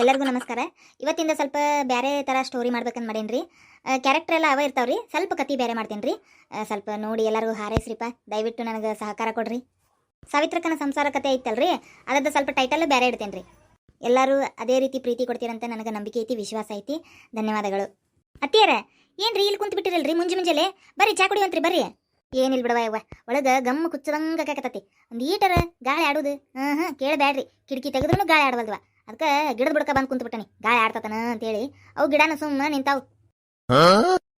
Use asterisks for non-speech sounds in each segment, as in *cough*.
ಎಲ್ಲರಿಗೂ ನಮಸ್ಕಾರ. ಇವತ್ತಿಂದ ಸ್ವಲ್ಪ ಬೇರೆ ಥರ ಸ್ಟೋರಿ ಮಾಡ್ಬೇಕಂತ ಮಾಡೀನಿ ರೀ ಕ್ಯಾರೆಕ್ಟರ್ ಎಲ್ಲ ಅವ ಇರ್ತಾವ್ರಿ. ಸ್ವಲ್ಪ ಕತಿ ಬೇರೆ ಮಾಡ್ತೀನಿ ರೀ ಸ್ವಲ್ಪ ನೋಡಿ ಎಲ್ಲರಿಗೂ ಹಾರೈಸ್ರಿಪ್ಪ. ದಯವಿಟ್ಟು ನನಗೆ ಸಹಕಾರ ಕೊಡ್ರಿ. ಸಾವಿತ್ರಕನ ಸಂಸಾರ ಕತೆ ಐತಲ್ರಿ. ಅದದ್ದು ಸ್ವಲ್ಪ ಟೈಟಲ್ ಬೇರೆ ಇಡ್ತೇನೆ ರೀ ಎಲ್ಲರೂ ಅದೇ ರೀತಿ ಪ್ರೀತಿ ಕೊಡ್ತೀರಂತ ನನಗೆ ನಂಬಿಕೆ ಐತಿ, ವಿಶ್ವಾಸ ಐತಿ. ಧನ್ಯವಾದಗಳು. ಅತ್ತಿಯರ ರೀ ಇಲ್ಲಿ ಕುಂತು ಬಿಟ್ಟಿರಲ್ರಿ ಮುಂಜಿ ಮುಂಜಾನೆ ಬರ್ರಿ, ಚಾ ಕುಡಿಯಂತ್ರಿ ಬರ್ರಿ. ಏನಿಲ್ಲ ಬಿಡವ ಯವ್ವ. ಒಳಗೆ ಗಮ್ಮ ಕುಚ್ಚದಂಗ ಕಾಕತತಿ ಒಂದು ಈಟರ ಗಾಳಿ ಆಡೋದು. ಹಾಂ ಹಾಂ ಕೇಳಬೇಡ್ರಿ ಕಿಟಕಿ ತೆಗೆದ್ರೂ ಗಾಳಿ ಆಡವಲ್ವ ಅದಕ್ಕೆ ಗಿಡದ ಬುಡಕ ಬಂದು ಕುಂತು ಬಿಟ್ಟನಿ ಗಾಳಿ ಆಡ್ತತನ ಅಂತೇಳಿ. ಅವು ಗಿಡನ ಸುಮ್ಮ ನಿಂತಾವು.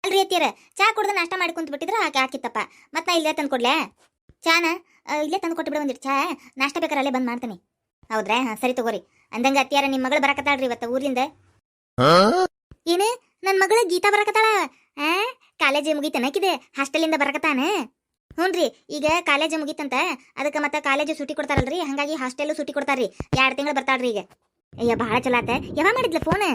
ಅಲ್ರಿ ಅತ್ತಿಯರ ಚಾ ಕುಡ್ದು ನಾಷ್ಟ ಮಾಡಿ ಕುಂತ್ಬಿಟ್ಟಿದ್ರ ಬಿಟ್ಟಿದ್ರ ಆಕೆ ಹಾಕಿತ್ತಪ್ಪ ಮತ್ತೆ ನಾ ಇಲ್ಲೇ ತಂದು ಕೊಡ್ಲೆ? ಚಾನ? ಇಲ್ಲೇ ತಂದು ಕೊಟ್ಟು ಬಿಡ ಒಂದಿಟ್ಟು ಚಾ. ನಾಷ್ಟ ಬೇಕಾರೆ ಅಲ್ಲೇ ಬಂದು ಮಾಡ್ತೀನಿ. ಹೌದ್ರಾ? ಹಾಂ ಸರಿ ತಗೋರಿ. ಅಂದಂಗ ಅತ್ತಿಯಾರ ನಿಮ್ಮ ಮಗಳು ಬರಕತ್ತಾಳ್ರಿ ಇವತ್ತು ಊರಿಂದ ಏನು? ನನ್ನ ಮಗಳು ಗೀತಾ ಬರಕತ್ತಾಳ? ಆ ಕಾಲೇಜ್ ಮುಗೀತನಕಿದೆ ಹಾಸ್ಟೆಲಿಂದ ಬರಕತ್ತಾನ? ಹ್ಞೂನ್ರಿ ಈಗ ಕಾಲೇಜ್ ಮುಗೀತಂತ. ಅದಕ್ಕೆ ಮತ್ತೆ ಕಾಲೇಜ್ ಸೂಟಿ ಕೊಡ್ತಾರಲ್ರಿ? ಹಾಗಾಗಿ ಹಾಸ್ಟೆಲ್ ಸೂಟಿ ಕೊಡ್ತಾರ್ರಿ. ಎರಡು ತಿಂಗಳು ಬರ್ತಾಳ್ರಿ ಈಗ. ಅಯ್ಯ, ಭಾಳ ಚಲೋ ಆತ. ಯಾವಾಗ ಮಾಡಿದ್ಲ ಫೋನ್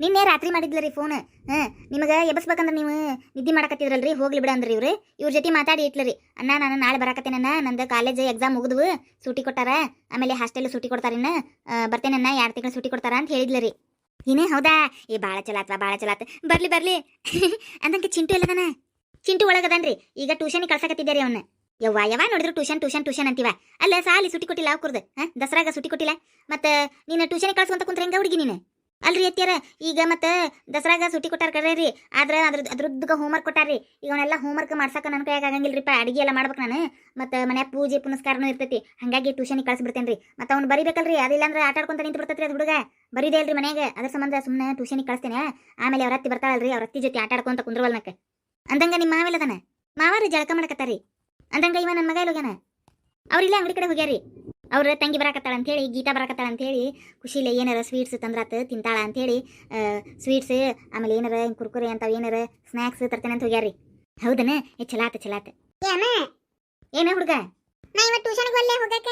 ನಿನ್ನೆ ರಾತ್ರಿ ಮಾಡಿದ್ಲರಿ ಫೋನ್ ಹಾಂ, ನಿಮಗೆ ಎಬಸ್ಬೇಕಂದ್ರೆ ನೀವು ನಿದ್ದೆ ಮಾಡಕತ್ತಿದ್ರಲ್ರಿ? ಹೋಗ್ಲಿ ಬಿಡ ಅಂದ್ರಿ ಇವ್ರು. ಇವ್ರ ಜೊತೆ ಮಾತಾಡಿ ಇಟ್ಲರಿ ಅಣ್ಣ, ನಾನು ನಾಳೆ ಬರಾಕತ್ತೇನಣ್ಣ ನಂದು ಕಾಲೇಜ್ ಎಕ್ಸಾಮ್ ಮುಗಿದ್ವು. ಸೂಟಿ ಕೊಟ್ಟಾರ. ಆಮೇಲೆ ಹಾಸ್ಟೆಲ್ ಸೂಟಿ ಕೊಡ್ತಾರಿನ್ನ ಬರ್ತೇನೆ ಬರ್ತೇನಣ್ಣ ಎರಡು ತಿಂಗಳು ಸೂಟಿ ಕೊಡ್ತಾರ ಅಂತ ಹೇಳಿದ್ಲರಿ ಏನೇ ಹೌದಾ? ಏ, ಭಾಳ ಚಲೋ ಆತ್ವಾ ಭಾಳ ಚಲೋ ಆತ. ಬರ್ಲಿ ಬರ್ಲಿ. *laughs* ಅಂದಂಗೆ ಚಿಂಟು ಎಲ್ಲದನ? ಚಿಂಟು ಒಳಗದನ್ರಿ. ಈಗ ಟ್ಯೂಷನ್ ಕಳ್ಸಕತ್ತಿದ್ದಾರೆ ಅವನ್ನ ಯವ್ವ ಯಾವ ನೋಡಿದ್ರು ಟ್ಯೂಷನ್ ಟ್ಯೂಷನ್ ಟ್ಯೂಷನ್ ಅಂತೀವ? ಅಲ್ಲ, ಸಾಲಿ ಸುಟಿ ಕೊಟ್ಟಿಲ್ಲ ಅವ್ಕುರ್ದು ದಸರಾಗ ಸುಟಿ ಕೊಟ್ಟಿಲ್ಲ? ಮತ್ತೆ ನೀನು ಟ್ಯೂಷನ್ ಕಳ್ಸ್ಕೊಂತ ಕುಂತ್ರ ಹೆಂಗ ಹುಡುಗಿ ನೀನು? ಅಲ್ರಿ ಅತ್ತಿಯರ, ಈಗ ಮತ್ತೆ ದಸರಾಗ ಸುಟಿ ಕೊಟ್ಟಾರ ಕರ್ರಿ ಆದ್ರೆ ಅದ್ರ ಹೋಮ್ ಹೋಮ್ವರ್ಕ್ ಕೊಟ್ಟಾರ್ರಿ ಈಗ ಅವನ್ನೆಲ್ಲ ಹೋಮ್ವರ್ಕ್ ಮಾಡ್ಸಕ ನನ್ನ ಕೈಯಾಗ ಆಗಂಗಿಲ್ರಿಪ್ಪ, ಅಡಿಗೆ ಎಲ್ಲ ಮಾಡ್ಬೇಕು ನಾನು, ಮತ್ತೆ ಮನೆ ಪೂಜೆ ಪುನಸ್ಕಾರನೂ ಇರ್ತೈತಿ, ಹಂಗಾಗಿ ಟ್ಯೂಷನ್ ಕಳ್ಸಿಬಿಡ್ತೇನ್ರಿ ಮತ್ತೆ ಅವ್ನು ಬರಿಬೇಕಲ್ರಿ, ಅದಿಲ್ಲ ಅಂದ್ರೆ ಆಟ ಆಡ್ಕೊಂತ ನಿಂತು ಬಿಡ್ತೈತ್ರಿ ಅದು ಹುಡುಗ, ಬರೀದೇ ಅಲ್ರಿ ಮನೆಗೆ ಅದ್ರ ಸಂಬಂಧ ಸುಮ್ಮನೆ ಟ್ಯೂಷನಿಗೆ ಕಳಿಸ್ತೇನೆ, ಆಮೇಲೆ ಅವ್ರ ಅತ್ತಿ ಬರ್ತಾಳಲ್ರಿ, ಅವ್ರ ಅತ್ತಿ ಜೊತೆ ಆಟ ಆಡ್ಕೊಂತ ಕುಂದ್ರವಲ್ನಕ್ಕೆ. ಅಂದಂಗ ನಿಮ್ಮ ಮಾವೆಲ್ಲದನ ಮಾವಾರಿ ಜಳಕ ಮಾಡಕತ್ತಾರಿ? ಅಂದಂಗ ಇವ ನನ್ನ ಮಗ ಹೋಗ್ಯಾನ? ಅವ್ರಿಲ್ಲ ಅಂಗಡಿ ಕಡೆ ಹೋಗ್ಯಾರಿ ಅವ್ರ ತಂಗಿ ಬರಾಕತ್ತಾಳ ಅಂತೇಳಿ ಗೀತಾ ಬರಾಕತ್ತಾಳ ಅಂತೇಳಿ ಖುಷಿಲೆ ಏನಾರ ಸ್ವೀಟ್ಸ್ ತಂದ್ರಾತ ತಿಂತಾಳ ಅಂತೇಳಿ ಸ್ವೀಟ್ಸ್ ಆಮೇಲೆ ಏನಾರ ಕುರ್ಕುರೆ ಅಂತಾವ ಏನಾರ ಸ್ನ್ಯಾಕ್ಸ್ ತರ್ತೇನೆ ಅಂತ ಹೋಗ್ಯಾರಿ ಹೌದನ? ಏ ಚಲಾತ ಚಲಾತ ಏನ ಹುಡುಗ? ನಾ ಇವತ್ತು ಟ್ಯೂಷನ್ಗೆ ಒಲ್ಲೆ ಹೋಗಕ.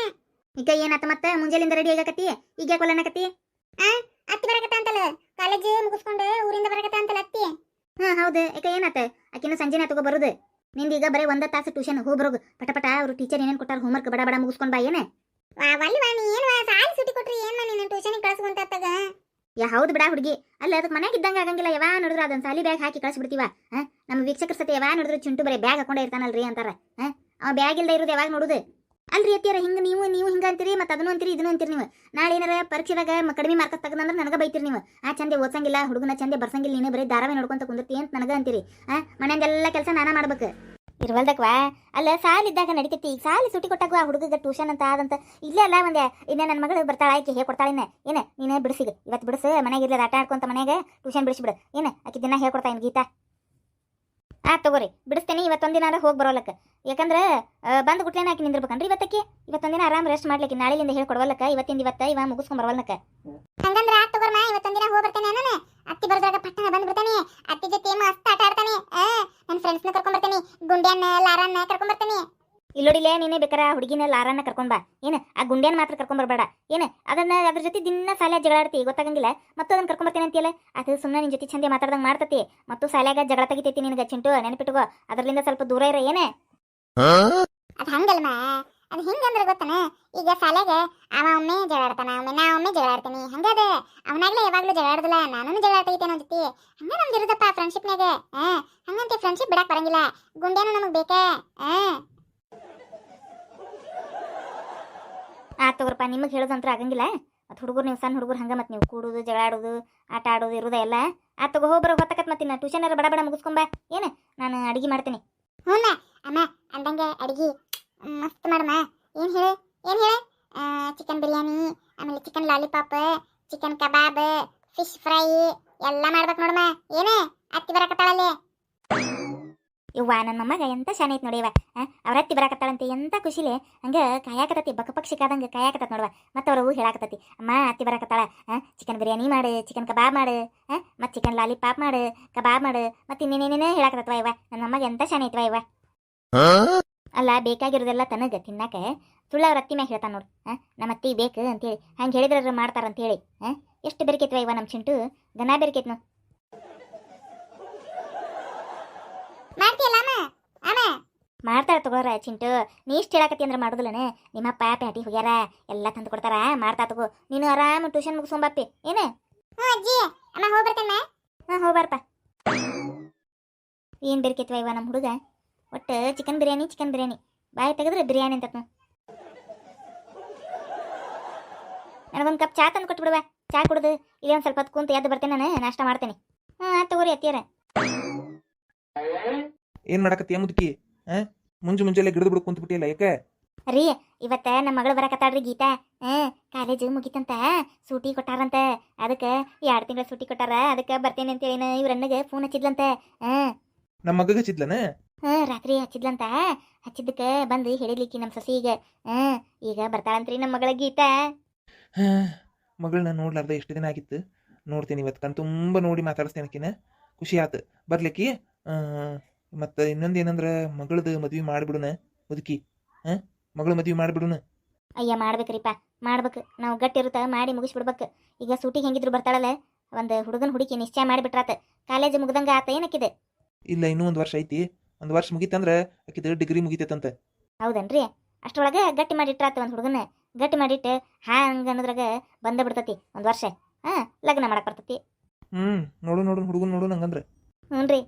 ಈಗ ಏನಾತ ಮತ್ತ? ಮುಂಜಾಲಿಂದ ರೆಡಿ ಆಗಕತ್ತಿ? ಈಗ ಯಾಕೆ ಒಲ್ಲನಕತ್ತಿ? ಅತ್ತಿ ಬರಕತ್ತ ಅಂತಲ್ಲ? ಕಾಲೇಜ್ ಮುಗಿಸ್ಕೊಂಡು ಊರಿಂದ ಬರಕತ್ತ ಅಂತಲ್ಲ ಅತ್ತಿ? ಹಾ ಹೌದು. ಈಗ ಏನಾತ? ಆಕಿನ ಸಂಜೆನ ತಗೋ ಬರುದು? ನಿಂದ ಈಗ ಬರೀ ಒಂದ ತಾಸು ಟ್ಯೂಷನ್ ಹೋಗ್ಬರೋಗ. ಪಟ ಪಟ ಅವ್ರು ಟೀಚರ್ ಏನೇನ್ ಕೊಟ್ಟಾರ ಹೋಮ್ವರ್ಕ್ ಬಡ ಬಡ ಮುಗಿಸ್ಕೊಂಡ್ ಬಾ ಏನ? ಯಾ ಹೌದು ಬಿಡ ಹುಡುಗಿ. ಅಲ್ಲ ಅದಕ್ಕೆ ಮನೆಗೆ ಇದ್ದಂಗ ಆಗಂಗಿಲ್ಲ ಯಾವ ನೋಡಿದ್ರು ಅದನ್ನ ಸಾಲಿ ಬ್ಯಾಗ್ ಹಾಕಿ ಕಳಿಸ್ಬಿಡ್ತೀವ? ನಮ್ಮ ವೀಕ್ಷಕರ ಸತಿ ಯಾವ ನೋಡಿದ್ರು ಚುಂಟು ಬರೀ ಬ್ಯಾಗ್ ಹಾಕೊಂಡೇ ಇರ್ತಾನಲ್ರಿ ಅಂತಾರ. ಅವ ಬ್ಯಾಗ್ ಇಲ್ದೇ ಇರೋದು ಯಾವಾಗ ನೋಡುದು? ಅಲ್ರಿ ಅತ್ತಿಯರ, ಹಿಂಗ ನೀವು ನೀವು ಹಿಂಗ ಅಂತೀರಿ, ಮತ್ತೆ ಅದನ್ನು ಅಂತೀರಿ, ಇದನ್ನು ಅಂತೀರಿ ನೀವು. ನಾಳೆ ಏನಾರ ಪರೀಕ್ಷೆದಾಗ ಕಡಿಮೆ ಮಾರ್ಕ್ ತೆಗೆದಂದ್ರೆ ನನಗೆ ಬೈತೀರಿ ನೀವು. ಆ ಚಂದೆ ಓದ್ಸಂಗಿಲ್ಲ, ಹುಡುಗನ ಚಂದೆ ಬರ್ಸಂಗಿಲ್ಲ, ನೀನು ಬರೀ ಧಾರಾವಾಹಿ ನೋಡ್ಕೊಂತ ಕುಂದಿರ್ತಿ ಅಂತ ನನಗೆ ಅಂತೀರಿ. ಆ, ಮನೆಯಂದೆಲ್ಲ ಕೆಲಸ ನಾನ ಮಾಡ್ಬೇಕು. ಇರ್ವಲ್ದಕ್ವಾ? ಅಲ್ಲ, ಸಾಲ ಇದ್ದಾಗ ನಡಿತೈತಿ. ಈಗ ಸಾಲಿ ಸುಟಿ ಕೊಟ್ಟಾಗ ಆ ಹುಡುಗಗೆ ಟ್ಯೂಷನ್ ಅಂತ ಆದಂತ ಇಲ್ಲೇ ಅಲ್ಲ ಒಂದೇ, ಇನ್ನ ನನ್ನ ಮಗಳು ಬರ್ತಾಳ ಆಯ್ಕೆ ಹೇಳ್ಕೊಡ್ತಾಳೆ ಇನ್ನೇ. ಏನೇ, ನೀನೇ ಬಿಡಿಸಿಗ. ಇವತ್ತು ಬಿಡಿಸು ಮನೆಗೆ ಇರ್ಲಿ, ಆಟ ಆಡ್ಕೊಂತ ಮನೆಗೆ ಟ್ಯೂಷನ್ ಬಿಡಿಸ್ಬಿಡು ಏನು, ಆಕಿ ದಿನ ಹೇಳ್ಕೊಡ್ತಾ ಇನ್ ಗೀತಾ? ಆ, ತಗೋರಿ. ಬಿಡಿಸ್ತೇನೆ ಇವತ್ತೊಂದಿನ ಹೋಗಿ ಬರೋಲಕ್ಕ. ಯಾಕಂದ್ರೆ ಬಂದು ಗುಟ್ಲೇನ ಹಾಕಿ ನಿಂದಿರ್ಬೇಕನ್ರಿ ಇವತ್ತಕ್ಕೆ. ಇವತ್ತೊಂದಿನ ಆರಾಮ್ ರೆಸ್ಟ್ ಮಾಡ್ಲಿಕ್ಕೆ ಹೇಳಿ ಹೇಳ್ಕೊಡ್ವಲ್ಲಕ್ಕ. ಇವತ್ತಿಂದ ಇವತ್ತ ಇವ ಮುಗಿಸ್ಕೊಂಡ್ ಬರವಲ್ನಕ್ಕ. ಹಂಗಂದ್ರ, ಆ, ತಗೋರ್ಮ, ಇವತ್ತೊಂದಿನ ಹೋಗಿ ಬರ್ತೇನೆ ನಾನು ಅತ್ತಿ ಬರ್ದಾಗ ಪಟ್ಟಣ ಬಂದು ಬಿಡ್ತಾನೆ. ಅತ್ತಿ ಜೊತೆ ಮಸ್ತ್ ಆಟ ಆಡ್ತಾನೆ. ನನ್ನ ಫ್ರೆಂಡ್ಸ್ನ ಕರ್ಕೊಂಡ್ ಬರ್ತಾನೆ. ಗುಂಡ್ಯಾನ್ನ ಲಾರನ್ನ ಕರ್ಕೊಂಡ್ ಬರ್ತಾನೆ. ಇಲ್ಲೋಡಿಲೆ ನೀನೇ ಬೇಕಾರ ಹುಡುಗಿನ ಲಾರನ್ನ ಕರ್ಕೊಂಡ್ ಬಾ. ಏನು ಆ ಗುಂಡ್ಯಾನ್ ಮಾತ್ರ ಕರ್ಕೊಂಡ್ ಬರಬೇಡ. ಏನು ಅದನ್ನ ಅದ್ರ ಜೊತೆ ದಿನ ಸಾಲ ಜಗಳಾಡ್ತಿ ಗೊತ್ತಾಗಂಗಿಲ್ಲ. ಮತ್ತೆ ಅದನ್ನ ಕರ್ಕೊಂಬರ್ತೀನಿ ಅಂತೀಯಲ್ಲ? ಅದು ಸುಮ್ಮನೆ ನಿನ್ ಜೊತೆ ಚಂದ ಮಾತಾಡ್ದಂಗೆ ಮಾಡ್ತತಿ. ಮತ್ತು ಸಾಲ್ಯಾಗ ಜಗಳ ತೆಗಿತೈತಿ ನಿನಗೆ ಚಿಂಟು ನೆನಪಿಟ್ಕೋ. ಅದರಿಂದ ಸ್ವಲ್ಪ ದೂರ ಇರ ಏನೇ? ಅದು ಹಂಗಲ್ಮ ಅದು ಹಿಂಗಂದ್ರೆ ಗೊತ್ತನ? ಈಗ ಶಾಲೆಗೆ ಅವ ಒಮ್ಮೆ ಜಗಳ ಆಡ್ತಾನ ಒಮ್ಮೆ ನಾ ಒಮ್ಮೆ ಜಗಳ ಆಡ್ತೀನಿ. ಹಂಗದ ಅವನಾಗ್ಲೇ ಯಾವಾಗ್ಲೂ ಜಗಳ ಆಡುದಿಲ್ಲ ನಾನು ಜಗಳ ಆಡ್ತೈತೆ ಅನ್ನೋ ಜೊತೆ. ಹಂಗ ನಮ್ದು ಇರುದಪ್ಪ ಫ್ರೆಂಡ್ಶಿಪ್ನಾಗ ಹಂಗಂತೆ ಫ್ರೆಂಡ್ಶಿಪ್ ಬಿಡಕ್ ಬರಂಗಿಲ್ಲ. ಗುಂಡೇನು ನಮಗ್ ಬೇಕೇ? ಆ ಆ ತಗೋರಪ್ಪ, ನಿಮಗೆ ಹೇಳೋದಂತ್ರ ಆಗಂಗಿಲ್ಲ. ಮತ್ತು ಹುಡುಗರು ನೀವು ಸಣ್ಣ ಹುಡುಗರು ಹಂಗ ಮತ್ತು ನೀವು ಕೂಡುದು ಜಗಳ ಆಡೋದು ಆಟ ಆಡೋದು, ಇರೋದ ಎಲ್ಲ. ಆ ತಗೋ ಹೋಗ್ಬರೋ ಹೊತ್ತಕತ್ ಮತ್ತೆ ನಾ ಟ್ಯೂಷನ್ ಬಡ ಬಡ ಮುಗಿಸ್ಕೊಂಬ ಏನು? ನಾನು ಅಡಿಗೆ ಮಾಡ್ತೀನಿ. ಹ್ಞೂ ಅಮ್ಮ, ಅಂದಂಗೆ ಅಡಿಗೆ ಮಸ್ತ್ ಮಾಡಮ್ಮ. ಏನು ಹೇಳಿ? ಏನು ಹೇಳಿ? ಚಿಕನ್ ಬಿರಿಯಾನಿ, ಆಮೇಲೆ chicken lollipop chicken kebab fish fry ಎಲ್ಲ ಮಾಡ್ಬೇಕು ನೋಡಮ್ಮ. ಏನೇ? ಅತ್ತಿ ಬರಕತ್ತಾಳಲ್ಲಿ ಇವ್ವ ನನ್ನ ಮೊಮ್ಮಗ ಎಂತ ಶಾನೆ ಐತ್ ನೋಡಿವ ಅವ್ರ ಹತ್ತಿ ಬರಾಕತ್ತಾಳಂತೆ ಎಂತ ಖುಷಿಲೆ? ಹಂಗ ಕಾಯಾಕತ್ತತಿ ಬಕ ಪಕ್ಷಿ ಕಾದಂಗ ಕಾಯಾಕತ್ತ ನೋಡವ. ಮತ್ತೆ ಅವ್ರ ಹೇಳಾಕತತಿ ಅಮ್ಮ ಅತ್ತಿ ಬರಾಕತ್ತಾಳ ಚಿಕನ್ ಬಿರಿಯಾನಿ ಮಾಡು ಚಿಕನ್ ಕಬಾಬ್ ಮಾಡು ಮತ್ತೆ ಚಿಕನ್ ಲಾಲಿಪಾಪ್ ಮಾಡು ಕಬಾಬ್ ಮಾಡು ಮತ್ತೆ ಇನ್ನೇನೇನೇ ಹೇಳಾಕತ್ತವ ಇವ ನನ್ನ ಮೊಮ್ಮಗ ಎಂತ ಶಾನೆ ಐತ್ವ ಇವ ಅಲ್ಲ ಬೇಕಾಗಿರೋದೆಲ್ಲ ತನಗ ತಿನ್ನಾಕ ಸುಳ್ಳ ಅವ್ರ ಅತ್ತಿ ಮ್ಯಾಗ ಹೇಳ್ತಾನ ನೋಡು ನಮ್ಮ ಅತ್ತಿ ಬೇಕು ಅಂತೇಳಿ ಹಂಗೆ ಹೇಳಿದ್ರ ಮಾಡ್ತಾರ ಅಂತೇಳಿ ಆ, ಎಷ್ಟು ಬೆರಕೈತ್ವ ಇವ ನಮ್ಮ ಚಿಂಟು? ಗನ ಬೆರಕೈತ್ ಮಾಡ್ತೀಯಲ್ಲ ಅಮ್ಮ? ಮಾಡ್ತಾರ ತಗೋರ ಚಿಂಟು. ನೀ ಇಷ್ಟು ಹೇಳಕತ್ತಿ ಅಂದ್ರೆ ಮಾಡೋದಿಲ್ಲನೆ. ನಿಮ್ಮಪ್ಪ ಪ್ಯಾಟಿ ಹೋಗ್ಯಾರ ಎಲ್ಲ ತಂದು ಕೊಡ್ತಾರ. ಮಾಡ್ತಾ ತಗೋ. ನೀನು ಆರಾಮ ಟ್ಯೂಷನ್ ಮುಗಿಸ್ಕೊಂಬಪ್ಪಿ ಏನು? ಹ್ಞೂ ಅಜ್ಜಿ. ಅಮ್ಮ ಹೋಗಿ ಹ್ಞೂ ಹಾಂ ಹೋಗ್ಬಾರಪ್ಪ ಏನು ಬೇರ್ಕೈತ್ವ ಇವ ನಮ್ಮ ಹುಡುಗ? ಒಟ್ಟು ಚಿಕನ್ ಬಿರಿಯಾನಿ ಚಿಕನ್ ಬಿರಿಯಾನಿ. ಬಾಯಿ ತೆಗೆದ್ರೆ ಬಿರಿಯಾನಿ ಅಂತ ನನಗೊಂದು ಕಪ್ ಚಾ ತಂದು ಕೊಟ್ಬಿಡುವ. ಚಾ ಕುಡ್ದು. ಇಲ್ಲಿ ಒಂದು ಸ್ವಲ್ಪ ಹೊತ್ತು ಕುಂತು ಎದ್ದು ಬರ್ತೇನೆ ನಾನು. ನಾಷ್ಟ ಮಾಡ್ತೇನೆ. ಹ್ಞೂ ತಗೋರಿ ಅತ್ತಿಯರ. ಏನ್ ಮಾಡಕತ್ತೀಯ ಮುದುಕಿ? ಆ? ಮುಂಜು ಮುಂಜಾನೆ ಗಿಡದ ಬಿಡು ಕುಂತ್ಬಿಟ್ಟಿಲ್ಲ ಯಾಕೆ? ರೀ ಇವತ್ತ ನಮ್ಮ ಮಗಳು ಬರಕತ್ತಾಳ್ರಿ ಗೀತಾ. ಹ್ಮ್ ಕಾಲೇಜು ಮುಗಿತಂತ ಸೂಟಿ ಕೊಟ್ಟಾರಂತ. ಅದಕ್ಕೆ ಎರಡು ತಿಂಗಳ ಸೂಟಿ ಕೊಟ್ಟಾರ. ಅದಕ್ಕೆ ಬರ್ತೇನೆ ಅಂತ ಇವ್ರ ಅಣ್ಣಗೆ ಫೋನ್ ಹಚ್ಚಿದ್ಲಂತ. ಹ್ಮ್ ನಮ್ಮ ಮಗಗ ಹಚ್ಚಿದ್ಲನ? ಹ್ಞೂ ರಾತ್ರಿ ಹಚ್ಚಿದ್ಲಂತ. ಹಚ್ಚಿದ್ದಕ್ಕೆ ಬಂದು ಹೇಳಿದ್ಲಿಕ್ಕಿ ನಮ್ಮ ಸೊಸಿ ಈಗ ಈಗ ಬರ್ತಾಳಂತ್ರಿ ನಮ್ಮ ಮಗಳ ಗೀತಾ. ಮಗಳನ್ನ ನೋಡ್ಲಾರ್ದ ಎಷ್ಟು ದಿನ ಆಗಿತ್ತು? ನೋಡ್ತೀನಿ ಇವತ್ತು ಕಣ್ ತುಂಬ ನೋಡಿ ಮಾತಾಡಿಸ್ತೇನೆ ಆಕಿನ ಖುಷಿ ಆತು. ಬರ್ಲಿಕ್ಕಿ? ಮತ್ತು ಇನ್ನೊಂದು ಏನಂದ್ರೆ ಮಗಳದು ಮದ್ವೆ ಮಾಡಿಬಿಡುನ ಮುದುಕಿ. ಹಾಂ ಮಗಳ ಮದ್ವೆ ಮಾಡಿಬಿಡುನ. ಅಯ್ಯ ಮಾಡ್ಬೇಕ್ರಿಪ್ಪ. ಮಾಡ್ಬೇಕು. ನಾವು ಗಟ್ಟಿರುತ್ತ ಮಾಡಿ ಮುಗಿಸ್ಬಿಡ್ಬೇಕು. ಈಗ ಸೂಟಿಗೆ ಹೆಂಗಿದ್ರು ಬರ್ತಾಳಲ್ಲ ಒಂದು ಹುಡುಗನ ಹುಡುಕಿ ನಿಶ್ಚಯ ಮಾಡಿಬಿಟ್ರಾತ. ಕಾಲೇಜ್ ಮುಗ್ದಂಗೆ ಆತ ಏನಕ್ಕಿದೆ? ಇಲ್ಲ ಇನ್ನೂ ಒಂದು ವರ್ಷ ಐತಿ. ಒಂದು ವರ್ಷ ಮುಗೀತಂದ್ರೆ ಆಕಿದ ಡಿಗ್ರಿ ಮುಗಿತೈತಂತ. ಹೌದನ್ರಿ? ಅಷ್ಟರೊಳಗೆ ಗಟ್ಟಿ ಮಾಡಿಟ್ರಾತ ಒಂದು ಹುಡುಗನ. ಗಟ್ಟಿ ಮಾಡಿಟ್ಟು ಹಂಗೆ ಅನ್ನೋದ್ರಾಗ ಬಂದ ಬಿಡ್ತತಿ ಒಂದು ವರ್ಷ. ಹಾಂ ಲಗ್ನ ಮಾಡಕ್ಕೆ ಬರ್ತತಿ. ಹ್ಞೂ ನೋಡು ನೋಡು ಹುಡುಗನ ನೋಡು ನಂಗಂದ್ರೆ. ಹ್ಞೂ ರೀ